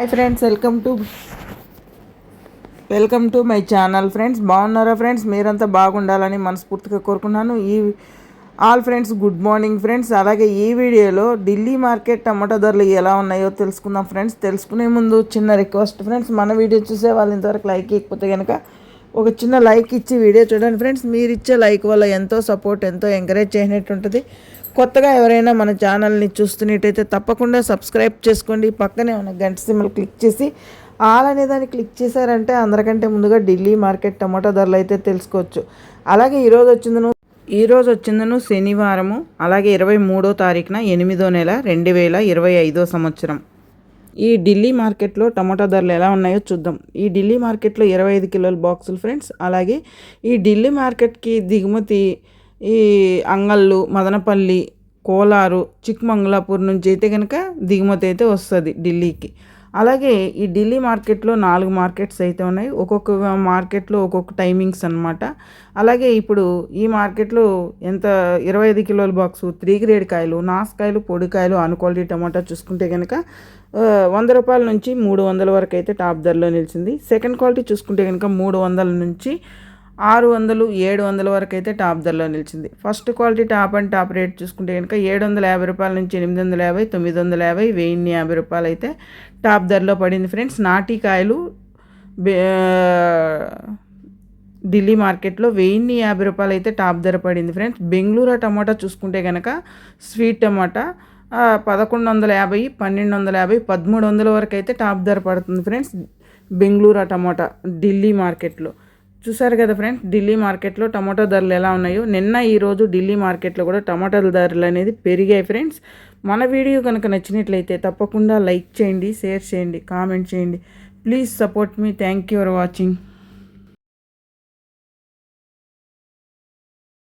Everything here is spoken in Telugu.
Hi friends welcome to welcome to my channel friends బాగున్నారా ఫ్రెండ్స్ మీరంతా బాగుండాలని మనస్ఫూర్తిగా కోరుకున్నాను ఈ all friends good morning friends అలాగే ఈ వీడియోలో ఢిల్లీ మార్కెట్ టమాటా ధరలు ఎలా ఉన్నాయో తెలుసుకుందాం ఫ్రెండ్స్ తెలుసుకునే ముందు చిన్న రిక్వెస్ట్ ఫ్రెండ్స్ మన వీడియో చూసే వాళ్ళు ఇంతవరకు లైక్ ఇకపోతే కనుక ఒక చిన్న లైక్ ఇచ్చి వీడియో చూడండి ఫ్రెండ్స్ మీరు ఇచ్చే లైక్ వల్ల ఎంతో సపోర్ట్ ఎంతో ఎంకరేజ్ చేసినట్టు ఉంటుంది కొత్తగా ఎవరైనా మన ఛానల్ని చూస్తున్నట్టయితే తప్పకుండా సబ్స్క్రైబ్ చేసుకోండి. పక్కనే ఉన్న గంట సిమ్మలు క్లిక్ చేసి ఆల్ అనే దాన్ని క్లిక్ చేశారంటే అందరికంటే ముందుగా ఢిల్లీ మార్కెట్ టమాటా ధరలు అయితే తెలుసుకోవచ్చు. అలాగే ఈరోజు వచ్చిందను ఈరోజు వచ్చిందను శనివారము అలాగే ఇరవై మూడో తారీఖున ఎనిమిదో నెల రెండు వేల ఇరవై ఐదో సంవత్సరం. ఈ ఢిల్లీ మార్కెట్లో టమాటా ధరలు ఎలా ఉన్నాయో చూద్దాం. ఈ ఢిల్లీ మార్కెట్లో ఇరవై ఐదు కిలోల బాక్సులు ఫ్రెండ్స్ అలాగే ఈ ఢిల్లీ మార్కెట్కి దిగుమతి ఈ అంగళ్ళు మదనపల్లి కోలారు చిక్మంగళాపూర్ నుంచి అయితే కనుక దిగుమతి అయితే వస్తుంది ఢిల్లీకి. అలాగే ఈ ఢిల్లీ మార్కెట్లో నాలుగు మార్కెట్స్ అయితే ఉన్నాయి. ఒక్కొక్క మార్కెట్లో ఒక్కొక్క టైమింగ్స్ అనమాట అలాగే ఇప్పుడు ఈ మార్కెట్లో ఎంత ఇరవై ఐదు కిలోల బాక్సు త్రీ గ్రేడ్ కాయలు నాసుకాయలు పొడికాయలు అన్ క్వాలిటీ టమాటా చూసుకుంటే కనుక వంద రూపాయల నుంచి మూడు వందల వరకు అయితే టాప్ ధరలో నిలిచింది. సెకండ్ క్వాలిటీ చూసుకుంటే కనుక మూడు వందల నుంచి ఆరు వందలు ఏడు వందల వరకు అయితే టాప్ ధరలో నిలిచింది. First quality top and top rate చూసుకుంటే కనుక ఏడు వందల యాభై రూపాయల నుంచి ఎనిమిది వందల యాభై తొమ్మిది వందల యాభై వెయ్యిన్ని యాభై రూపాయలు అయితే టాప్ ధరలో పడింది ఫ్రెండ్స్. నాటికాయలు ఢిల్లీ మార్కెట్లో వెయ్యిన్ని యాభై రూపాయలు అయితే టాప్ ధర పడింది ఫ్రెండ్స్. బెంగళూరు టమాటా చూసుకుంటే కనుక స్వీట్ టమాటా పదకొండు వందల యాభై పన్నెండు వందల యాభై పదమూడు వందల వరకు అయితే టాప్ ధర పడుతుంది ఫ్రెండ్స్. బెంగళూరు టమాటా ఢిల్లీ మార్కెట్లో. చూసారు కదా ఫ్రెండ్స్ ఢిల్లీ మార్కెట్లో టమాటో ధరలు ఎలా ఉన్నాయో. నిన్న ఈరోజు ఢిల్లీ మార్కెట్లో కూడా టమాటాల ధరలు అనేది పెరిగాయి ఫ్రెండ్స్. మన వీడియో కనుక నచ్చినట్లయితే తప్పకుండా లైక్ చేయండి షేర్ చేయండి కామెంట్ చేయండి. Please support me. Thank you for watching.